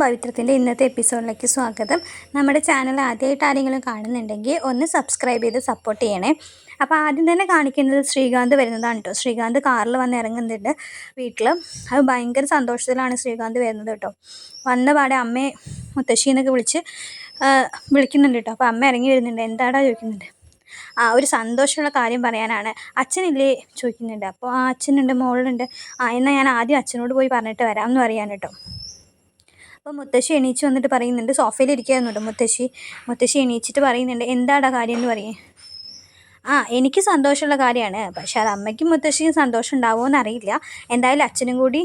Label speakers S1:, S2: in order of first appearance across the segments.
S1: പവിത്രത്തിന്റെ ഇന്നത്തെ എപ്പിസോഡിലേക്ക് സ്വാഗതം. നമ്മുടെ ചാനൽ ആദ്യമായിട്ട് ആരെങ്കിലും കാണുന്നുണ്ടെങ്കിൽ ഒന്ന് സബ്സ്ക്രൈബ് ചെയ്ത് സപ്പോർട്ട് ചെയ്യണേ. അപ്പോൾ ആദ്യം തന്നെ കാണിക്കുന്നത് ശ്രീകാന്ത് വരുന്നതാണ് കേട്ടോ. ശ്രീകാന്ത് കാറിൽ വന്ന് ഇറങ്ങുന്നുണ്ട് വീട്ടിൽ അത് ഭയങ്കര സന്തോഷത്തിലാണ് ശ്രീകാന്ത് വരുന്നത് കേട്ടോ. വന്ന പാടെ അമ്മയെ മുത്തശ്ശീന്നൊക്കെ വിളിച്ച് വിളിക്കുന്നുണ്ട് കേട്ടോ. അപ്പോൾ അമ്മ ഇറങ്ങി വരുന്നുണ്ട്. എന്താടാ ചോദിക്കുന്നുണ്ട്. ആ ഒരു സന്തോഷമുള്ള കാര്യം പറയാനാണ്. അച്ഛനില്ലേ ചോദിക്കുന്നുണ്ട്. അപ്പോൾ ആ അച്ഛനുണ്ട് മോളുണ്ട്. ആ എന്നാൽ ഞാൻ ആദ്യം അച്ഛനോട് പോയി പറഞ്ഞിട്ട് വരാം എന്ന് പറയാൻ കേട്ടോ. അപ്പോൾ മുത്തശ്ശി എണീച്ച് വന്നിട്ട് പറയുന്നുണ്ട് സോഫയിൽ ഇരിക്കുകയായിരുന്നു മുത്തശ്ശി. മുത്തശ്ശി എണീച്ചിട്ട് പറയുന്നുണ്ട് എന്താടാ കാര്യം എന്ന് പറയേ. ആ എനിക്ക് സന്തോഷമുള്ള കാര്യമാണ് പക്ഷെ അത് അമ്മയ്ക്കും മുത്തശ്ശിക്കും സന്തോഷം ഉണ്ടാവുമോ എന്നറിയില്ല. എന്തായാലും അച്ഛനും കൂടി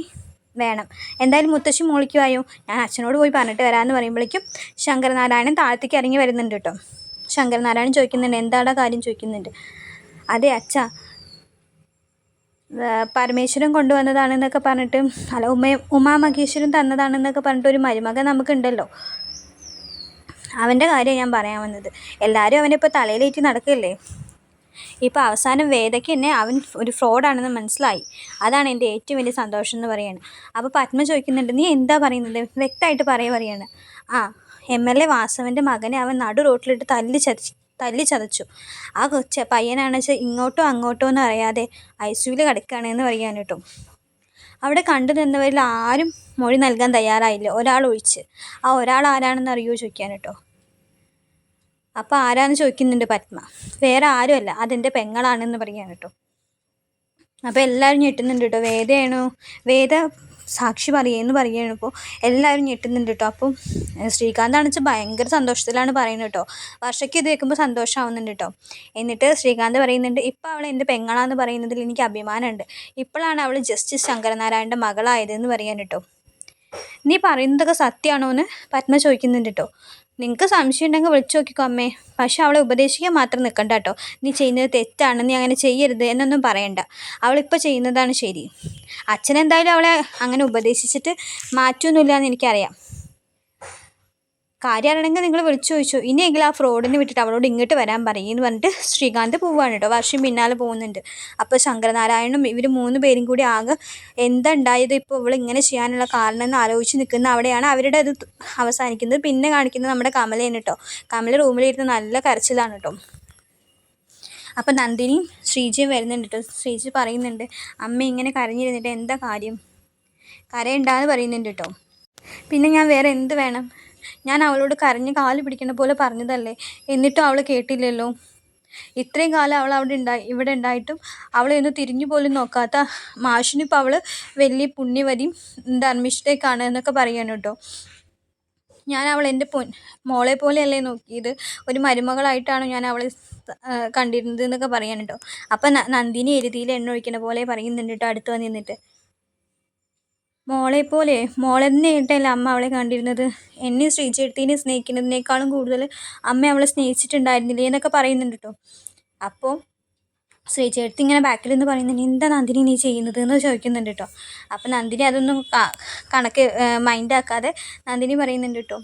S1: വേണം. എന്തായാലും മുത്തശ്ശി മോളിക്കുമായോ ഞാൻ അച്ഛനോട് പോയി പറഞ്ഞിട്ട് വരാമെന്ന് പറയുമ്പോഴേക്കും ശങ്കരനാരായണൻ താഴത്തേക്ക് ഇറങ്ങി വരുന്നുണ്ട് കേട്ടോ. ശങ്കരനാരായണൻ ചോദിക്കുന്നുണ്ട് എന്താടാ കാര്യം ചോദിക്കുന്നുണ്ട്. അതെ അച്ഛാ പരമേശ്വരൻ കൊണ്ടുവന്നതാണെന്നൊക്കെ പറഞ്ഞിട്ട് അല്ല ഉമ ഉമാമഹേശ്വരൻ തന്നതാണെന്നൊക്കെ പറഞ്ഞിട്ട് ഒരു മരുമകൻ നമുക്കുണ്ടല്ലോ. അവന്റെ കാര്യം ഞാൻ പറയാൻ വന്നത്. എല്ലാവരും അവനെ ഇപ്പോൾ തലയിലേറ്റി നടക്കില്ലേ? ഇപ്പോൾ അവസാനം വേദയ്ക്ക് തന്നെ അവൻ ഒരു ഫ്രോഡാണെന്ന് മനസ്സിലായി. അതാണ് എന്റെ ഏറ്റവും വലിയ സന്തോഷം എന്ന് പറയുന്നത്. അപ്പോൾ പത്മ ചോദിക്കുന്നുണ്ട് നീ എന്താ പറയുന്നത്? വ്യക്തമായിട്ട് പറയുക പറയാണ് ആ എം എൽ എ വാസവന്റെ മകനെ അവൻ നടു റോട്ടിലിട്ട് തല്ലി ചതച്ച് തല്ലി ചതച്ചു. ആ കൊച്ച പയ്യനാണെന്ന് വെച്ചാൽ ഇങ്ങോട്ടോ അങ്ങോട്ടോ എന്ന് അറിയാതെ ഐ സിയുവിൽ കിടക്കുകയാണെന്ന് പറയാൻ കേട്ടോ. അവിടെ കണ്ടു നിന്നവരിൽ ആരും മൊഴി നൽകാൻ തയ്യാറായില്ല. ഒരാൾ ഒഴിച്ച്. ആ ഒരാൾ ആരാണെന്ന് അറിയുമോ ചോദിക്കാൻ കേട്ടോ. അപ്പോൾ ആരാന്ന് ചോദിക്കുന്നുണ്ട് പത്മ. വേറെ ആരുമല്ല. അതെന്റെ പെങ്ങളാണെന്ന് പറയാൻ കേട്ടോ. അപ്പോൾ എല്ലാവരും ഞെട്ടുന്നുണ്ട് കേട്ടോ. വേദയാണോ? വേദ സാക്ഷി പറയുമെന്ന് പറയുകയാണ്. ഇപ്പോൾ എല്ലാവരും ഞെട്ടുന്നുണ്ട് കേട്ടോ. അപ്പം ശ്രീകാന്ത് വെച്ചാൽ ഭയങ്കര സന്തോഷത്തിലാണ് പറയുന്നത് കേട്ടോ. വർഷയ്ക്ക് ഇത് കേൾക്കുമ്പോൾ സന്തോഷമാവുന്നുണ്ട് കേട്ടോ. എന്നിട്ട് ശ്രീകാന്ത് പറയുന്നുണ്ട് ഇപ്പം അവൾ എന്റെ പെങ്ങളാന്ന് പറയുന്നതിൽ എനിക്ക് അഭിമാനമുണ്ട്. ഇപ്പോഴാണ് അവൾ ജസ്റ്റിസ് ശങ്കരനാരായണന്റെ മകളായതെന്ന് പറയാൻ കേട്ടോ. നീ പറയുന്നതൊക്കെ സത്യമാണോ എന്ന് പത്മ ചോദിക്കുന്നുണ്ട് കേട്ടോ. നിങ്ങൾക്ക് സംശയം ഉണ്ടെങ്കിൽ വിളിച്ചു നോക്കിക്കോ അമ്മേ. പക്ഷെ അവളെ ഉപദേശിക്കാൻ മാത്രം നിൽക്കണ്ട കേട്ടോ നീ ചെയ്യുന്നത് തെറ്റാണ് നീ അങ്ങനെ ചെയ്യരുത് എന്നൊന്നും പറയണ്ട. അവളിപ്പോൾ ചെയ്യുന്നതാണ് ശരി. അച്ഛൻ എന്തായാലും അവളെ അങ്ങനെ ഉപദേശിച്ചിട്ട് മാറ്റമൊന്നുമില്ല എന്ന് എനിക്കറിയാം. കാര്യം അറിയണമെങ്കിൽ നിങ്ങൾ വിളിച്ചു ചോദിച്ചു. ഇനിയെങ്കിൽ ആ ഫ്രോഡിനെ വിട്ടിട്ട് അവളോട് ഇങ്ങോട്ട് വരാൻ പറയും എന്ന് പറഞ്ഞിട്ട് ശ്രീകാന്ത് പോവുകയാണ് കേട്ടോ. വർഷം പിന്നാലെ പോകുന്നുണ്ട്. അപ്പോൾ ശങ്കരനാരായണനും ഇവർ മൂന്ന് പേരും കൂടി ആകെ എന്താ ഉണ്ടായത് ഇപ്പോൾ ഇവൾ ഇങ്ങനെ ചെയ്യാനുള്ള കാരണം എന്ന് ആലോചിച്ച് നിൽക്കുന്ന അവിടെയാണ് അവരുടെ അത് അവസാനിക്കുന്നത്. പിന്നെ കാണിക്കുന്നത് നമ്മുടെ കമലയാണ് കേട്ടോ. കമല റൂമിലിരുന്ന് നല്ല കരച്ചിലാണ് കേട്ടോ. അപ്പം നന്ദിനിയും ശ്രീജയും വരുന്നുണ്ട് കേട്ടോ. ശ്രീജി പറയുന്നുണ്ട് അമ്മ ഇങ്ങനെ കരഞ്ഞിരുന്നിട്ട് എന്താ കാര്യം? കരയുണ്ടാന്ന് പറയുന്നുണ്ട് കേട്ടോ. പിന്നെ ഞാൻ വേറെ എന്ത് വേണം? ഞാൻ അവളോട് കരഞ്ഞ് കാൽ പിടിക്കണ പോലെ പറഞ്ഞതല്ലേ. എന്നിട്ടും അവൾ കേട്ടില്ലല്ലോ. ഇത്രയും കാലം അവൾ അവിടെ ഉണ്ടായി ഇവിടെ ഉണ്ടായിട്ടും അവളെ ഒന്ന് തിരിഞ്ഞു പോലും നോക്കാത്ത മാഷിനിപ്പോൾ അവൾ വലിയ പുണ്യവരിയും ധർമ്മിഷ്ടേക്കാണ് എന്നൊക്കെ പറയാണ് കേട്ടോ. ഞാൻ അവൾ എന്റെ പൊൻ മോളെ പോലെയല്ലേ നോക്കിയത്. ഒരു മരുമകളായിട്ടാണ് ഞാൻ അവളെ കണ്ടിരുന്നത് എന്നൊക്കെ പറയാൻ കേട്ടോ. അപ്പം നന്ദിനി എരുതിയിൽ എണ്ണ ഒഴിക്കുന്ന പോലെ പറയുന്നുണ്ട് കേട്ടോ അടുത്ത് വന്ന് നിന്നിട്ട് മോളെ പോലെ മോളെ തന്നെയായിട്ടല്ല അമ്മ അവളെ കണ്ടിരുന്നത്. എന്നെ ശ്രീചേട്ടീനെ സ്നേഹിക്കുന്നതിനേക്കാളും കൂടുതൽ അമ്മ അവളെ സ്നേഹിച്ചിട്ടുണ്ടായിരുന്നില്ലേ എന്നൊക്കെ പറയുന്നുണ്ട് കേട്ടോ അപ്പോൾ ശ്രീചേട്ടത്തി ഇങ്ങനെ ബാക്കിൽ നിന്ന് പറയുന്നുണ്ട് എന്താ നന്ദിനി നീ ചെയ്യുന്നത്? എന്ന് ചോദിക്കുന്നുണ്ട് കേട്ടോ അപ്പോൾ നന്ദിനി അതൊന്നും കണക്ക് മൈൻഡാക്കാതെ നന്ദിനി പറയുന്നുണ്ട് കേട്ടോ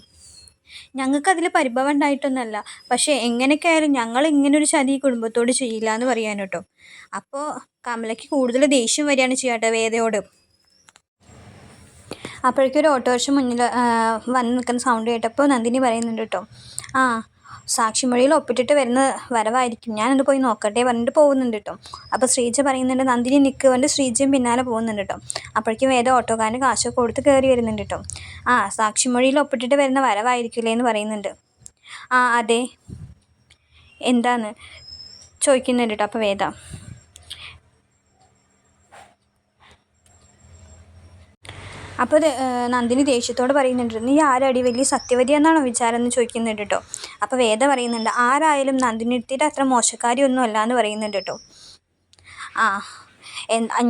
S1: ഞങ്ങൾക്കതിൽ പരിഭവം ഉണ്ടായിട്ടൊന്നുമല്ല പക്ഷേ എങ്ങനെയൊക്കെ ആയാലും ഞങ്ങൾ ഇങ്ങനെ ഒരു ചതി കുടുംബത്തോട് ചെയ്യില്ല എന്ന് പറയാൻ കേട്ടോ അപ്പോൾ കമലയ്ക്ക് കൂടുതൽ ദേഷ്യം വരികയാണ് ചെയ്യാട്ടെ വേദയോട്. അപ്പോഴേക്കും ഒരു ഓട്ടോറിക്ഷ മുന്നിൽ വന്ന് നിൽക്കുന്ന സൗണ്ട് കേട്ടപ്പോൾ നന്ദിനി പറയുന്നുണ്ട് കേട്ടോ ആ സാക്ഷിമൊഴിയിൽ ഒപ്പിട്ടിട്ട് വരുന്ന വരവായിരിക്കും. ഞാനത് പോയി നോക്കട്ടെ പറഞ്ഞിട്ട് പോകുന്നുണ്ട് കേട്ടോ. അപ്പോൾ ശ്രീജ പറയുന്നുണ്ട് നന്ദിനി നിൽക്കുക കൊണ്ട് ശ്രീജയും പിന്നാലെ പോകുന്നുണ്ട് കേട്ടോ. അപ്പോഴേക്കും വേദ ഓട്ടോക്കാരന് കാശൊക്കെ കൊടുത്ത് കയറി വരുന്നുണ്ട് കേട്ടോ. ആ സാക്ഷിമൊഴിയിൽ ഒപ്പിട്ടിട്ട് വരുന്ന വരവായിരിക്കില്ലേ എന്ന് പറയുന്നുണ്ട്. ആ അതെ. എന്താണ് ചോദിക്കുന്നുണ്ട് കേട്ടോ അപ്പോൾ വേദ. അപ്പോൾ നന്ദിനി ദേഷ്യത്തോട് പറയുന്നുണ്ട് നീ ആരടി? വലിയ സത്യവതി എന്നാണോ വിചാരം എന്ന് ചോദിക്കുന്നുണ്ട് കേട്ടോ അപ്പോൾ വേദ പറയുന്നുണ്ട് ആരായാലും നന്ദിനി എടുത്തിട്ട് അത്ര മോശക്കാരിയൊന്നും അല്ല എന്ന് പറയുന്നുണ്ട് കേട്ടോ ആ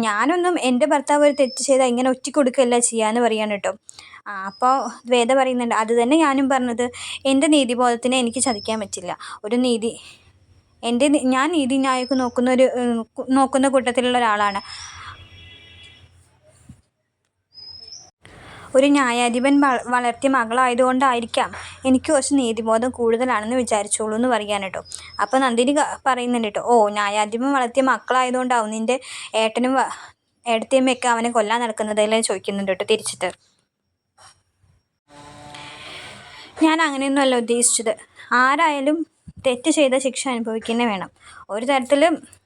S1: ഞാനൊന്നും എന്റെ ഭർത്താവ് ഒരു തെറ്റ് ചെയ്താൽ ഇങ്ങനെ ഒറ്റ കൊടുക്കുകയല്ല ചെയ്യാന്ന് പറയാണ് കേട്ടോ ആ അപ്പോൾ വേദ പറയുന്നുണ്ട് അത് തന്നെ ഞാനും പറഞ്ഞത്. എന്റെ നീതിബോധത്തിനെ എനിക്ക് ചതിക്കാൻ പറ്റില്ല. ഒരു നീതി എന്റെ ഞാൻ നീതി നോക്കുന്ന ഒരു നോക്കുന്ന കൂട്ടത്തിലുള്ള ഒരാളാണ്. ഒരു ന്യായാധിപൻ വള- വളർത്തിയ മകളായതുകൊണ്ടായിരിക്കാം എനിക്ക് കുറച്ച് നീതിബോധം കൂടുതലാണെന്ന് വിചാരിച്ചോളൂ എന്ന് പറയാൻ കേട്ടോ. അപ്പോൾ നന്ദിനി പറയുന്നുണ്ട് കേട്ടോ ഓ ന്യായാധിപൻ വളർത്തിയ മക്കളായതുകൊണ്ടാവും നിന്റെ ഏട്ടനും ഏട്ടത്തിയമ്മയൊക്കെ അവനെ കൊല്ലാൻ നടക്കുന്നതെല്ലാം ചോദിക്കുന്നുണ്ട് കേട്ടോ തിരിച്ചിട്ട്. ഞാൻ അങ്ങനെയൊന്നുമല്ല ഉദ്ദേശിച്ചത്. ആരായാലും തെറ്റ് ചെയ്ത ശിക്ഷ അനുഭവിക്കുന്നേ വേണം. ഒരു തരത്തിലും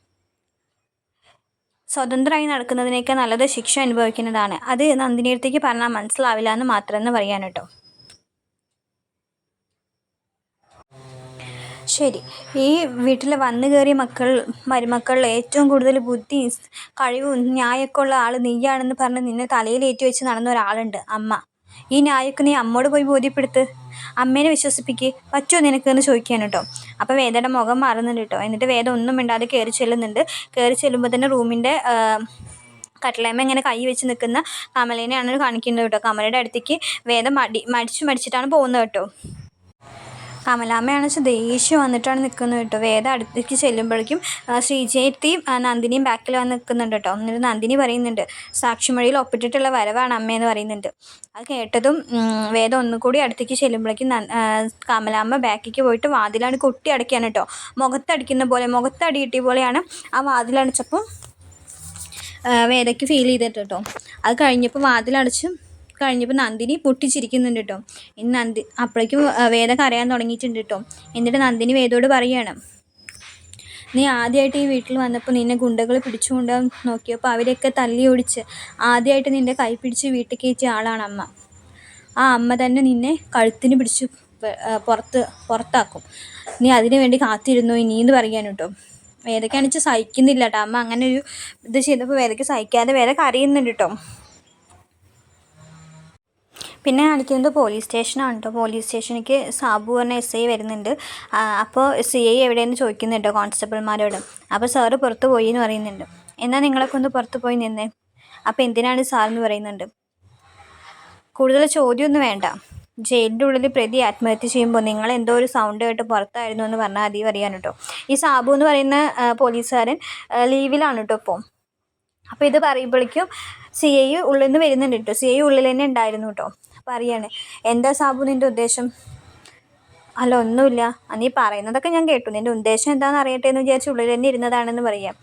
S1: സ്വതന്ത്രമായി നടക്കുന്നതിനേക്കാൾ നല്ലത് ശിക്ഷ അനുഭവിക്കുന്നതാണ്. അത് നന്ദിനിയടുത്തേക്ക് പറഞ്ഞാൽ മനസ്സിലാവില്ല എന്ന് മാത്രമെന്ന് പറയാൻ കേട്ടോ. ശരി. ഈ വീട്ടിൽ വന്നു കയറിയ മക്കൾ മരുമക്കളിൽ ഏറ്റവും കൂടുതൽ ബുദ്ധി കഴിവും ന്യായമൊക്കെ ഉള്ള ആൾ നീയാണെന്ന് പറഞ്ഞ് നിന്നെ തലയിലേറ്റി വെച്ച് നടന്ന ഒരാളുണ്ട് അമ്മ. ഈ ന്യായമൊക്കെ നീ അമ്മോട് പോയി ബോധ്യപ്പെടുത്ത്. അമ്മേനെ വിശ്വസിപ്പിക്ക്. പറ്റുമോ നിനക്ക് എന്ന് ചോദിക്കാൻ കേട്ടോ. അപ്പോൾ വേദയുടെ മുഖം മാറുന്നുണ്ട് കേട്ടോ. എന്നിട്ട് വേദ ഒന്നും മിണ്ടാതെ കയറി ചെല്ലുന്നുണ്ട്. കയറി ചെല്ലുമ്പോൾ തന്നെ റൂമിന്റെ കട്ടിലേമ്മ ഇങ്ങനെ കൈ വെച്ച് നിൽക്കുന്ന കമലേനെയാണ് കാണിക്കുന്നത് കേട്ടോ. കമലയുടെ അടുത്തേക്ക് വേദം മടി മടിച്ചു മടിച്ചിട്ടാണ് പോകുന്നത് കേട്ടോ. കമലാമ്മയാണെന്ന് വെച്ചാൽ ദേഷ്യം വന്നിട്ടാണ് നിൽക്കുന്നത് കേട്ടോ. വേദ അടുത്തേക്ക് ചെല്ലുമ്പോഴേക്കും ശ്രീജയത്തിയും നന്ദിനിയും ബാക്കിൽ വന്ന് നിൽക്കുന്നുണ്ട് കേട്ടോ. എന്നിട്ട് നന്ദിനി പറയുന്നുണ്ട് സാക്ഷിമൊഴിയിൽ ഒപ്പിട്ടിട്ടുള്ള വരവാണ് അമ്മയെന്ന് പറയുന്നുണ്ട്. അത് കേട്ടതും വേദം ഒന്നുകൂടി അടുത്തേക്ക് ചെല്ലുമ്പോഴേക്കും കമലാമ്മ ബാക്കിക്ക് പോയിട്ട് വാതിലാണ് കൊട്ടി അടയ്ക്കാൻ കേട്ടോ. മുഖത്തടിക്കുന്ന പോലെ മുഖത്തടി കിട്ടിയ പോലെയാണ് ആ വാതിലടച്ചപ്പോൾ വേദയ്ക്ക് ഫീൽ ചെയ്തിട്ട് കേട്ടോ. അത് കഴിഞ്ഞപ്പോൾ വാതിലടച്ച് കഴിഞ്ഞപ്പോൾ നന്ദിനി പൊട്ടിച്ചിരിക്കുന്നുണ്ട് കേട്ടോ ഇന്ന് നന്ദി അപ്പോഴേക്കും വേദ കരയാൻ തുടങ്ങിയിട്ടുണ്ട് കേട്ടോ എന്നിട്ട് നന്ദിനി വേദയോട് പറയുകയാണ് നീ ആദ്യമായിട്ട് ഈ വീട്ടിൽ വന്നപ്പോൾ നിന്നെ ഗുണ്ടകൾ പിടിച്ചുകൊണ്ട് നോക്കിയപ്പോൾ അവരെയൊക്കെ തല്ലി ഓടിച്ച് ആദ്യമായിട്ട് നിന്റെ കൈ പിടിച്ച് വീട്ടിൽ കയറ്റിയ ആളാണ് അമ്മ. ആ അമ്മ തന്നെ നിന്നെ കഴുത്തിന് പിടിച്ച് പുറത്ത് പുറത്താക്കും. നീ അതിനു വേണ്ടി കാത്തിരുന്നു ഇനിയെന്ന് പറയാൻ കേട്ടോ വേദക്കാണിച്ച് സഹിക്കുന്നില്ല കേട്ടോ അമ്മ അങ്ങനെ ഒരു ഇത് ചെയ്തപ്പോൾ വേദയ്ക്ക് സഹിക്കാതെ വേദ കരയുന്നുണ്ട് കേട്ടോ പിന്നെ കാണിക്കുന്നത് പോലീസ് സ്റ്റേഷനാണ് കേട്ടോ പോലീസ് സ്റ്റേഷനിലേക്ക് സാബു എന്ന എസ് ഐ വരുന്നുണ്ട്. അപ്പോൾ സി ഐ എവിടെയെന്ന് ചോദിക്കുന്നുണ്ട് കോൺസ്റ്റബിൾമാരോട് അപ്പോൾ സാറ് പുറത്ത് പോയി എന്ന് പറയുന്നുണ്ട്. എന്നാൽ നിങ്ങളൊക്കെ ഒന്ന് പുറത്ത് പോയി നിന്നേ. അപ്പോൾ എന്തിനാണ് സാറെന്ന് പറയുന്നുണ്ട്. കൂടുതൽ ചോദ്യമൊന്നും വേണ്ട. ജയിലിന്റെ ഉള്ളിൽ പ്രതി ആത്മഹത്യ ചെയ്യുമ്പോൾ നിങ്ങൾ എന്തോ ഒരു സൗണ്ട് കേട്ട് പുറത്തായിരുന്നു എന്ന് പറഞ്ഞാൽ അതി അറിയാൻ കേട്ടോ ഈ സാബു എന്ന് പറയുന്ന പോലീസുകാരൻ ലീവിലാണ് കേട്ടോ ഇപ്പോൾ അപ്പോൾ ഇത് പറയുമ്പോഴേക്കും സി ഐ ഉള്ളിൽ നിന്ന് വരുന്നുണ്ട് കേട്ടോ സി ഐ ഉള്ളിൽ തന്നെ ഉണ്ടായിരുന്നു കേട്ടോ പറയാണ് എന്താ സാബു നിന്റെ ഉദ്ദേശം? അല്ല ഒന്നുമില്ല. നീ പറയുന്നതൊക്കെ ഞാൻ കേട്ടു. നിന്റെ ഉദ്ദേശം എന്താണെന്ന് അറിയട്ടെ എന്ന് വിചാരിച്ച് ഉള്ളിൽ തന്നെ ഇരുന്നതാണെന്ന് പറയാം.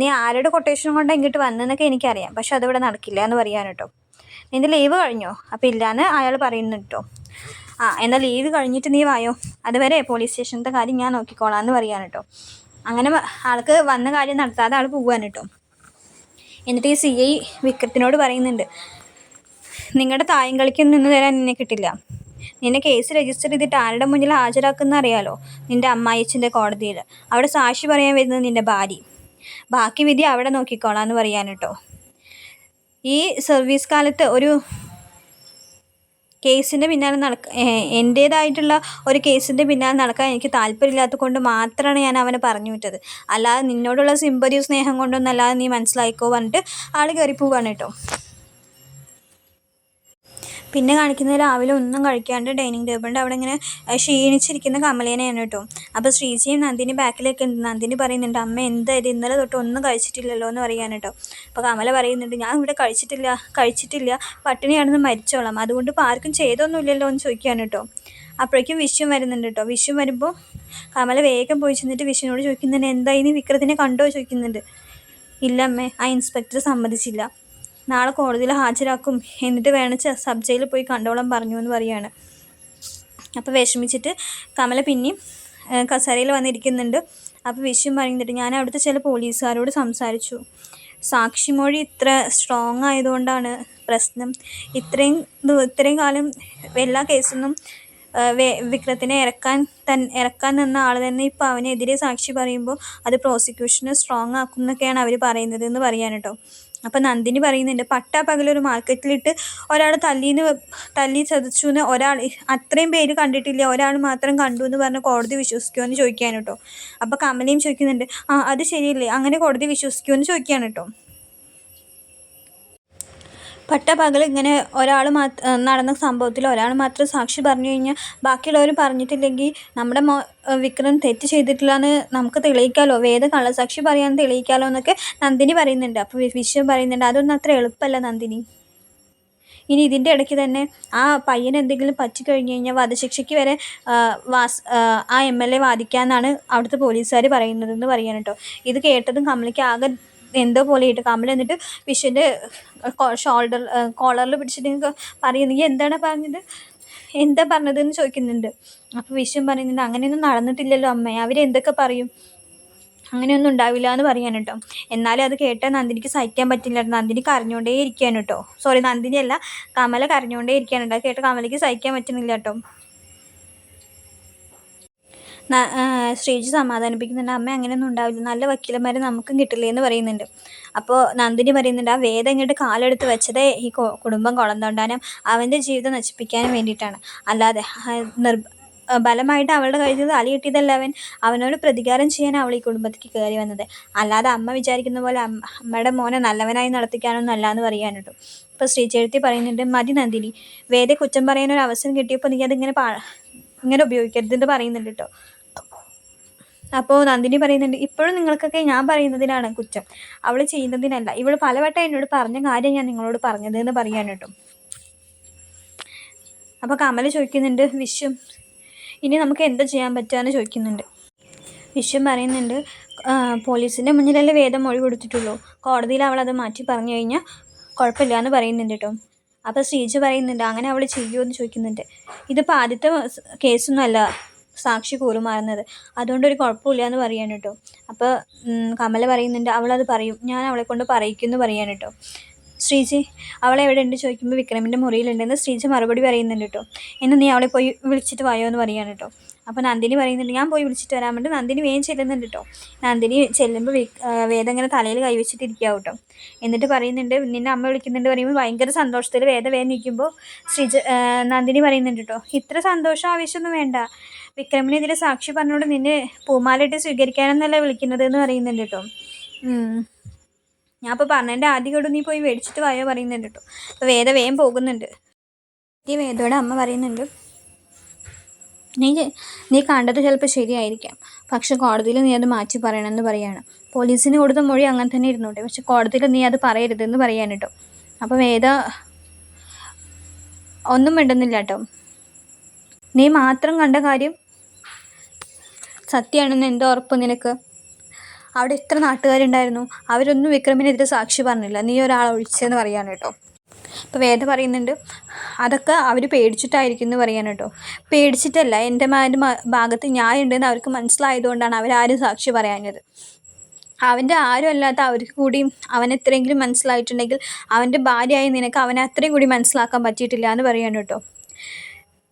S1: നീ ആരുടെ കൊട്ടേഷൻ കൊണ്ട് ഇങ്ങോട്ട് വന്നെന്നൊക്കെ എനിക്കറിയാം. പക്ഷെ അതിവിടെ നടക്കില്ല എന്ന് പറയാൻ കേട്ടോ നിന്റെ ലീവ് കഴിഞ്ഞോ? അപ്പോൾ ഇല്ലാന്ന് അയാൾ പറയുന്നു കേട്ടോ ആ എന്നാൽ ലീവ് കഴിഞ്ഞിട്ട് നീ വായോ? അതുവരെ പോലീസ് സ്റ്റേഷനത്തെ കാര്യം ഞാൻ നോക്കിക്കോളാം എന്ന് പറയാൻ കേട്ടോ അങ്ങനെ ആൾക്ക് വന്ന കാര്യം നടത്താതെ ആൾ പോകാൻ കേട്ടോ എന്നിട്ട് ഈ സി ഐ വിക്രത്തിനോട് പറയുന്നുണ്ട് നിങ്ങളുടെ തായം കളിക്ക് നിന്ന് തരാൻ നിന്നെ കിട്ടില്ല. നിന്നെ കേസ് രജിസ്റ്റർ ചെയ്തിട്ട് ആരുടെ മുന്നിൽ ഹാജരാക്കുന്ന അറിയാലോ? നിന്റെ അമ്മായിച്ചന്റെ കോടതിയിൽ. അവിടെ സാക്ഷി പറയാൻ വരുന്നത് നിന്റെ ഭാര്യ. ബാക്കി വിധി അവിടെ നോക്കിക്കോളാം എന്ന് പറയാൻ കേട്ടോ ഈ സർവീസ് കാലത്ത് ഒരു കേസിന്റെ പിന്നാലെ നടക്ക എന്റേതായിട്ടുള്ള ഒരു കേസിന്റെ പിന്നാലെ നടക്കാൻ എനിക്ക് താല്പര്യമില്ലാത്തത് കൊണ്ട് മാത്രമാണ് ഞാൻ അവനെ പറഞ്ഞു വിട്ടത്. അല്ലാതെ നിന്നോടുള്ള സിമ്പതിയും സ്നേഹം കൊണ്ടൊന്നല്ലാതെ നീ മനസ്സിലായിക്കോ പറഞ്ഞിട്ട് ആൾ കയറി പോവാണ് കേട്ടോ. പിന്നെ കാണിക്കുന്നത് രാവിലെ ഒന്നും കഴിക്കാണ്ട് ഡൈനിങ് ടേബിളിന്റെ അവിടെ ഇങ്ങനെ ക്ഷീണിച്ചിരിക്കുന്ന കമലേനെയാണ് കേട്ടോ. അപ്പോൾ ശ്രീജിയും നന്ദിനി ബാക്കിലേക്ക് നന്ദിനി പറയുന്നുണ്ട് അമ്മ എന്തായത് ഇന്നലെ തൊട്ട് ഒന്നും കഴിച്ചിട്ടില്ലല്ലോ എന്ന് പറയാൻ കേട്ടോ. അപ്പോൾ കമല പറയുന്നുണ്ട് ഞാൻ ഇവിടെ കഴിച്ചിട്ടില്ല കഴിച്ചിട്ടില്ല. പട്ടിണിയാണെന്ന് മരിച്ചോളാം. അതുകൊണ്ട് ഇപ്പോൾ ആർക്കും ചെയ്തൊന്നുമില്ലല്ലോ എന്ന് ചോദിക്കാൻ കേട്ടോ. അപ്പോഴേക്കും വിഷും വരുന്നുണ്ട് കേട്ടോ. വിഷു വരുമ്പോൾ കമല വേഗം പോയി ചെന്നിട്ട് വിഷുവിനോട് ചോദിക്കുന്നുണ്ട് എന്തായി നീ വിക്രത്തിനെ കണ്ടോ? ചോദിക്കുന്നുണ്ട്. ഇല്ല അമ്മേ ആ ഇൻസ്പെക്ടർ സമ്മതിച്ചില്ല. നാളെ കോടതിയിൽ ഹാജരാക്കും. എന്നിട്ട് വേണം സബ് ജയിലിൽ പോയി കണ്ടോളം പറഞ്ഞു എന്ന് പറയുകയാണ് അപ്പോൾ വിഷമിച്ചിട്ട് കമല പിന്നെയും കസേരയിൽ വന്നിരിക്കുന്നുണ്ട്. അപ്പോൾ വിഷയം പറയുന്നുണ്ട് ഞാൻ അവിടുത്തെ ചില പോലീസുകാരോട് സംസാരിച്ചു. സാക്ഷിമൊഴി ഇത്ര സ്ട്രോങ് ആയതുകൊണ്ടാണ് പ്രശ്നം. ഇത്രയും ഇത്രയും കാലം എല്ലാ കേസൊന്നും വിക്രത്തിനെ ഇറക്കാൻ തൻ ഇറക്കാൻ നിന്ന ആൾ തന്നെ ഇപ്പോൾ അവനെതിരെ സാക്ഷി പറയുമ്പോൾ അത് പ്രോസിക്യൂഷനെ സ്ട്രോങ് ആക്കും എന്നൊക്കെയാണ് അവർ പറയുന്നത് എന്ന് പറയാൻ കേട്ടോ. അപ്പം നന്ദിനി പറയുന്നുണ്ട് പട്ടാപ്പകലൊരു മാർക്കറ്റിലിട്ട് ഒരാൾ തല്ലിന്ന് തല്ലി ചതച്ചു എന്ന് ഒരാൾ അത്രയും പേര് കണ്ടിട്ടില്ല ഒരാൾ മാത്രം കണ്ടു എന്ന് പറഞ്ഞ് കോടതി വിശ്വസിക്കുമോ എന്ന് ചോദിക്കാൻ കേട്ടോ അപ്പോൾ കമലയും ചോദിക്കുന്നുണ്ട് ആ അത് ശരിയല്ലേ അങ്ങനെ കോടതി വിശ്വസിക്കുമോ എന്ന് ചോദിക്കാൻ കേട്ടോ പട്ടപ്പകൽ ഇങ്ങനെ ഒരാൾ മാത്രം നടന്ന സംഭവത്തിൽ ഒരാൾ മാത്രം സാക്ഷി പറഞ്ഞു കഴിഞ്ഞാൽ ബാക്കിയുള്ളവർ പറഞ്ഞിട്ടില്ലെങ്കിൽ നമ്മുടെ മോ വിക്രം തെറ്റ് ചെയ്തിട്ടില്ല എന്ന് നമുക്ക് തെളിയിക്കാമല്ലോ വേദ കള്ളസാക്ഷി പറയാൻ തെളിയിക്കാമല്ലോ എന്നൊക്കെ നന്ദിനി പറയുന്നുണ്ട്. അപ്പോൾ വിശ്വം പറയുന്നുണ്ട്. അതൊന്നും അത്ര എളുപ്പമല്ല നന്ദിനി. ഇനി ഇതിന്റെ ഇടയ്ക്ക് തന്നെ ആ പയ്യൻ എന്തെങ്കിലും പറ്റിക്കഴിഞ്ഞ് കഴിഞ്ഞാൽ വധശിക്ഷയ്ക്ക് വരെ വാസ് ആ എം എൽ എ വാദിക്കാമെന്നാണ് അവിടുത്തെ പോലീസുകാർ പറയുന്നതെന്ന് പറയാൻ കേട്ടോ. ഇത് കേട്ടതും കമലയ്ക്ക് ആകെ എന്തോ പോലെ ഇട്ട് കമൽ എന്നിട്ട് വിഷുവിന്റെ ഷോൾഡർ കോളറിൽ പിടിച്ചിട്ട് നിങ്ങൾക്ക് പറയുന്നു എന്താണ് പറഞ്ഞത്? എന്താ പറഞ്ഞതെന്ന് ചോദിക്കുന്നുണ്ട്. അപ്പോൾ വിശ്വം പറയുന്നുണ്ട് അങ്ങനെയൊന്നും നടന്നിട്ടില്ലല്ലോ അമ്മേ അവരെന്തൊക്കെ പറയും? അങ്ങനെയൊന്നും ഉണ്ടാവില്ല എന്ന് പറയാൻ കേട്ടോ. എന്നാലും അത് കേട്ടാൽ നന്ദിനിക്ക് സഹിക്കാൻ പറ്റില്ല നന്ദിനി കരഞ്ഞുകൊണ്ടേ ഇരിക്കാൻ കേട്ടോ. സോറി നന്ദിനിയല്ല കമല കരഞ്ഞുകൊണ്ടേ ഇരിക്കാനുണ്ടോ കേട്ടോ കേട്ട് കമലയ്ക്ക് സഹിക്കാൻ പറ്റുന്നില്ല കേട്ടോ. ശ്രീജി സമാധാനിപ്പിക്കുന്നുണ്ട്. അമ്മ അങ്ങനെയൊന്നും ഉണ്ടാവില്ല. നല്ല വക്കീലന്മാരെ നമുക്കും കിട്ടില്ലേ എന്ന് പറയുന്നുണ്ട്. അപ്പോൾ നന്ദിനി പറയുന്നുണ്ട് ആ വേദം ഇങ്ങോട്ട് കാലെടുത്ത് വെച്ചതേ ഈ കുടുംബം കുളം തോണ്ടാനും അവന്റെ ജീവിതം നശിപ്പിക്കാനും വേണ്ടിയിട്ടാണ്. അല്ലാതെ നിർ ബലമായിട്ട് അവളുടെ കഴുത്തിൽ അലി കിട്ടിയതല്ല അവൻ. അവനോട് പ്രതികാരം ചെയ്യാൻ അവൾ ഈ കുടുംബത്തിലേക്ക് കയറി വന്നത്. അല്ലാതെ അമ്മ വിചാരിക്കുന്ന പോലെ അമ്മ അമ്മയുടെ മോനെ നല്ലവനായി നടത്തിക്കാനൊന്നും അല്ല എന്ന് പറയാൻ ഇപ്പോൾ ശ്രീചേഴ്ത്തി പറയുന്നുണ്ട് മതി നന്ദിനി. വേദ കുറ്റം പറയാനൊരു അവസരം കിട്ടിയപ്പോൾ നീ അതിങ്ങനെ പാ ഇങ്ങനെ ഉപയോഗിക്കരുതെന്ന് പറയുന്നുണ്ട് കേട്ടോ. അപ്പോൾ നന്ദിനി പറയുന്നുണ്ട് ഇപ്പോഴും നിങ്ങൾക്കൊക്കെ ഞാൻ പറയുന്നതിനാണ് കുറ്റം. അവൾ ചെയ്യുന്നതിനല്ല. ഇവൾ പലവട്ടം എന്നോട് പറഞ്ഞ കാര്യം ഞാൻ നിങ്ങളോട് പറഞ്ഞത് എന്ന് പറയാൻ കേട്ടോ. അപ്പോൾ കമൽ ചോദിക്കുന്നുണ്ട് വിശ്വം ഇനി നമുക്ക് എന്താ ചെയ്യാൻ പറ്റുകയെന്ന് ചോദിക്കുന്നുണ്ട്. വിശ്വം പറയുന്നുണ്ട് "ആ, പോലീസിന്റെ മുന്നിലല്ലേ വേദം മൊഴി കൊടുത്തിട്ടുള്ളൂ. കോടതിയിൽ അവൾ അത് മാറ്റി പറഞ്ഞു കഴിഞ്ഞാൽ കുഴപ്പമില്ല എന്ന് പറയുന്നുണ്ട് കേട്ടോ. അപ്പോൾ ശ്രീജ പറയുന്നുണ്ട് അങ്ങനെ അവൾ ചെയ്യുമോ എന്ന് ചോദിക്കുന്നുണ്ട്. ഇതിപ്പോൾ ആദ്യത്തെ കേസൊന്നുമല്ല സാക്ഷി കൂറുമാറുന്നത്. അതുകൊണ്ട് ഒരു കുഴപ്പമില്ല എന്ന് പറയാൻ കേട്ടോ അപ്പോൾ കമല പറയുന്നുണ്ട് അവളത് പറയും. ഞാൻ അവളെ കൊണ്ട് പറയിക്കുമെന്ന് പറയാൻ കേട്ടോ ശ്രീജി അവളെ എവിടെ ഉണ്ട്? ചോദിക്കുമ്പോൾ വിക്രമിന്റെ മുറിയിലുണ്ടെന്ന് ശ്രീജി മറുപടി പറയുന്നുണ്ട് കേട്ടോ എന്നെ നീ അവളെ പോയി വിളിച്ചിട്ട് വായോ? എന്ന് പറയാൻ കേട്ടോ അപ്പോൾ നന്ദിനി പറയുന്നുണ്ട് ഞാൻ പോയി വിളിച്ചിട്ട് വരാൻ വേണ്ടി നന്ദിനി വേഗം ചെല്ലുന്നുണ്ട് കേട്ടോ നന്ദിനി ചെല്ലുമ്പോൾ വേദം ഇങ്ങനെ തലയിൽ കൈവച്ചിട്ടിരിക്കുക കേട്ടോ എന്നിട്ട് പറയുന്നുണ്ട് നിന്നെ അമ്മ വിളിക്കുന്നുണ്ട് പറയുമ്പോൾ ഭയങ്കര സന്തോഷത്തിൽ വേദ വേദം നിൽക്കുമ്പോൾ ശ്രീജ നന്ദിനി പറയുന്നുണ്ട് കേട്ടോ ഇത്ര സന്തോഷം ആവശ്യമൊന്നും വേണ്ട. വിക്രമിനെതിരെ സാക്ഷി പറഞ്ഞോട് നിന്നെ പൂമാലയിട്ട് സ്വീകരിക്കാനെന്നല്ല വിളിക്കുന്നത് എന്ന് പറയുന്നുണ്ട് കേട്ടോ ഞാൻ അപ്പോൾ പറഞ്ഞതിന്റെ ആദ്യം കൊണ്ട് നീ പോയി മേടിച്ചിട്ട് വായോ പറയുന്നുണ്ട് കേട്ടോ അപ്പോൾ വേദ വേഗം പോകുന്നുണ്ട്. ഈ വേദോടെ അമ്മ പറയുന്നുണ്ട് നീ നീ കണ്ടത് ചിലപ്പോൾ ശരിയായിരിക്കാം. പക്ഷെ കോടതിയിൽ നീ അത് മാറ്റി പറയണമെന്ന് പറയാണ്. പോലീസിന് കൊടുത്ത മൊഴി അങ്ങനെ തന്നെ ഇരുന്നോട്ടെ. പക്ഷെ കോടതിയിൽ നീ അത് പറയരുതെന്ന് പറയാൻ കേട്ടോ അപ്പോൾ വേദ ഒന്നും വേണ്ടുന്നില്ല കേട്ടോ നീ മാത്രം കണ്ട കാര്യം സത്യമാണെന്ന് എന്തോ ഉറപ്പ് നിനക്ക്? അവിടെ എത്ര നാട്ടുകാരുണ്ടായിരുന്നു. അവരൊന്നും വിക്രമിനെതിരെ സാക്ഷി പറഞ്ഞില്ല. നീ ഒരാളെ ഒഴിച്ചെന്ന് പറയാണ് കേട്ടോ അപ്പോൾ വേദ പറയുന്നുണ്ട് അതൊക്കെ അവർ പേടിച്ചിട്ടായിരിക്കും എന്ന് പറയാൻ കേട്ടോ. പേടിച്ചിട്ടല്ല എന്റെ മാന്റെ ഭാഗത്ത് ന്യായം ഉണ്ടെന്ന് അവർക്ക് മനസ്സിലായതുകൊണ്ടാണ് അവരാരും സാക്ഷി പറയാഞ്ഞത്. അവന്റെ ആരും അല്ലാത്ത അവർക്ക് കൂടി അവൻ എത്രയെങ്കിലും മനസ്സിലായിട്ടുണ്ടെങ്കിൽ അവന്റെ ഭാര്യയായി നിനക്ക് അവനെ അത്രയും കൂടി മനസ്സിലാക്കാൻ പറ്റിയിട്ടില്ല എന്ന് പറയാൻ കേട്ടോ.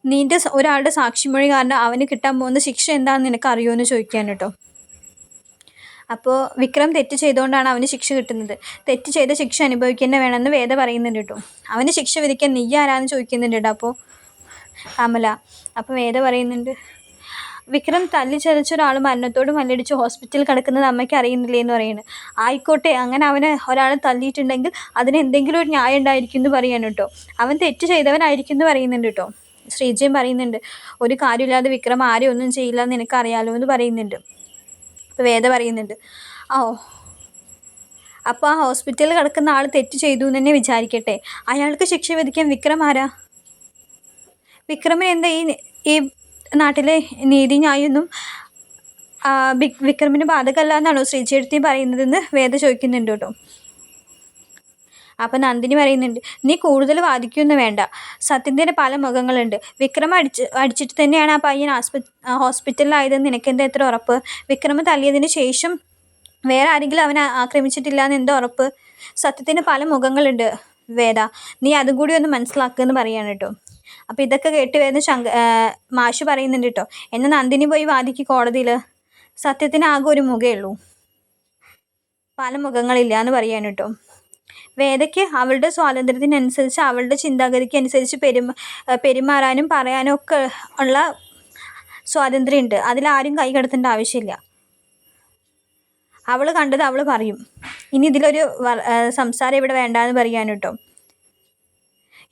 S1: നിന്റെ ഒരാളുടെ സാക്ഷിമൊഴി കാരണം അവന് കിട്ടാൻ പോകുന്ന ശിക്ഷ എന്താണെന്ന് നിനക്ക് അറിയുമോ എന്ന് ചോദിക്കാൻ കേട്ടോ. അപ്പോൾ വിക്രം തെറ്റ് ചെയ്തുകൊണ്ടാണ് അവന് ശിക്ഷ കിട്ടുന്നത്. തെറ്റ് ചെയ്ത ശിക്ഷ അനുഭവിക്കുക വേണമെന്ന് വേദ പറയുന്നുണ്ട് കേട്ടോ. അവന് ശിക്ഷ വിധിക്കാൻ നീ ആരാന്ന് ചോദിക്കുന്നുണ്ട് കേട്ടോ അപ്പോൾ കമല. അപ്പോൾ വേദ പറയുന്നുണ്ട് വിക്രം തല്ലി ചതച്ച ഒരാൾ മരണത്തോട് മല്ലടിച്ച് ഹോസ്പിറ്റലിൽ കിടക്കുന്നത് അമ്മയ്ക്ക് അറിയുന്നില്ലേ എന്ന് പറയുന്നത് ആയിക്കോട്ടെ അങ്ങനെ അവനെ ഒരാൾ തല്ലിയിട്ടുണ്ടെങ്കിൽ അതിന് എന്തെങ്കിലും ഒരു ന്യായം ഉണ്ടായിരിക്കും എന്ന് പറയാൻ കേട്ടോ. അവൻ തെറ്റ് ചെയ്തവനായിരിക്കും എന്ന് പറയുന്നുണ്ട് കേട്ടോ. ശ്രീജയും പറയുന്നുണ്ട് ഒരു കാര്യമില്ലാതെ വിക്രം ആരും ഒന്നും ചെയ്യില്ല എന്ന് എനിക്കറിയാലോ എന്ന് പറയുന്നുണ്ട്. അപ്പോൾ വേദ പറയുന്നുണ്ട്. ഓ. അപ്പോൾ ആ ഹോസ്പിറ്റലിൽ കിടക്കുന്ന ആൾ തെറ്റ് ചെയ്തു എന്ന് തന്നെ വിചാരിക്കട്ടെ. അയാൾക്ക് ശിക്ഷ വിധിക്കാൻ വിക്രം ആരാ? വിക്രമിന് എന്താ ഈ ഈ നാട്ടിലെ നീതി ന്യായൊന്നും ആ, വിക്- വിക്രമിന് ബാധകമല്ല എന്നാണോ ശ്രീചേർത്തി പറയുന്നതെന്ന് വേദ ചോദിക്കുന്നുണ്ട് കേട്ടോ. അപ്പം നന്ദിനി പറയുന്നുണ്ട് നീ കൂടുതൽ വാദിക്കൊന്നും വേണ്ട. സത്യത്തിന്റെ പല മുഖങ്ങളുണ്ട്. വിക്രം അടിച്ച് അടിച്ചിട്ട് തന്നെയാണ് ആ പയ്യൻ ആസ്പ ഹോസ്പിറ്റലിലായതെന്ന് നിനക്കെന്താ എത്ര ഉറപ്പ്? വിക്രമ തല്ലിയതിന് ശേഷം വേറെ ആരെങ്കിലും അവനെ ആക്രമിച്ചിട്ടില്ല എന്ന് എന്താ ഉറപ്പ്? സത്യത്തിന് പല മുഖങ്ങളുണ്ട് വേദ. നീ അതും കൂടി ഒന്ന് മനസ്സിലാക്കുമെന്ന് പറയാണ് കേട്ടോ അപ്പോൾ ഇതൊക്കെ കേട്ട് വരുന്ന ശങ്ക മാഷു പറയുന്നുണ്ട് കേട്ടോ എന്നാൽ നന്ദിനി പോയി വാദിക്ക് കോടതിയിൽ സത്യത്തിന് ആകെ ഒരു മുഖേ ഉള്ളൂ. പല മുഖങ്ങളില്ല എന്ന് പറയാണ് കേട്ടോ വേദയ്ക്ക് അവളുടെ സ്വാതന്ത്ര്യത്തിനനുസരിച്ച് അവളുടെ ചിന്താഗതിക്ക് അനുസരിച്ച് പെരുമ പെരുമാറാനും പറയാനും ഒക്കെ ഉള്ള സ്വാതന്ത്ര്യമുണ്ട്. അതിലാരും കൈ കടത്തേണ്ട ആവശ്യമില്ല. അവൾ കണ്ടത് അവൾ പറയും. ഇനി ഇതിലൊരു സംസാരം ഇവിടെ വേണ്ടാന്ന് പറയാൻ കേട്ടോ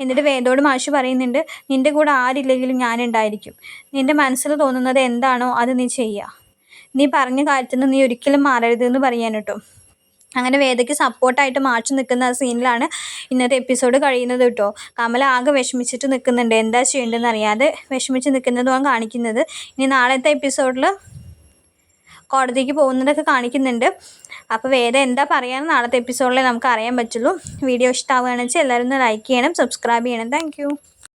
S1: എന്നിട്ട് വേദോട് മാഷു പറയുന്നുണ്ട് നിന്റെ കൂടെ ആരില്ലെങ്കിലും ഞാനുണ്ടായിരിക്കും. നിന്റെ മനസ്സിൽ തോന്നുന്നത് എന്താണോ അത് നീ ചെയ്യുക നീ പറഞ്ഞ കാര്യത്തിൽ നിന്ന് നീ ഒരിക്കലും മാറരുത് എന്ന് പറയാൻ കേട്ടോ അങ്ങനെ വേദയ്ക്ക് സപ്പോർട്ടായിട്ട് മാർച്ച് നിൽക്കുന്ന ആ സീനിലാണ് ഇന്നത്തെ എപ്പിസോഡ് കഴിയുന്നത് കേട്ടോ. കമല ആകെ വിഷമിച്ചിട്ട് നിൽക്കുന്നുണ്ട്. എന്താ ചെയ്യേണ്ടതെന്ന് അറിയാതെ വിഷമിച്ച് നിൽക്കുന്നതുമാണ് കാണിക്കുന്നത്. ഇനി നാളത്തെ എപ്പിസോഡിൽ കോടതിക്ക് പോകുന്നതൊക്കെ കാണിക്കുന്നുണ്ട്. അപ്പോൾ വേദ എന്താ പറയാന്ന് നാളത്തെ എപ്പിസോഡിൽ നമുക്ക് അറിയാൻ പറ്റുള്ളൂ. വീഡിയോ ഇഷ്ടമാവുകയാണെന്ന് വെച്ചാൽ എല്ലാവരും ഒന്ന് ലൈക്ക് ചെയ്യണം സബ്സ്ക്രൈബ് ചെയ്യണം. താങ്ക്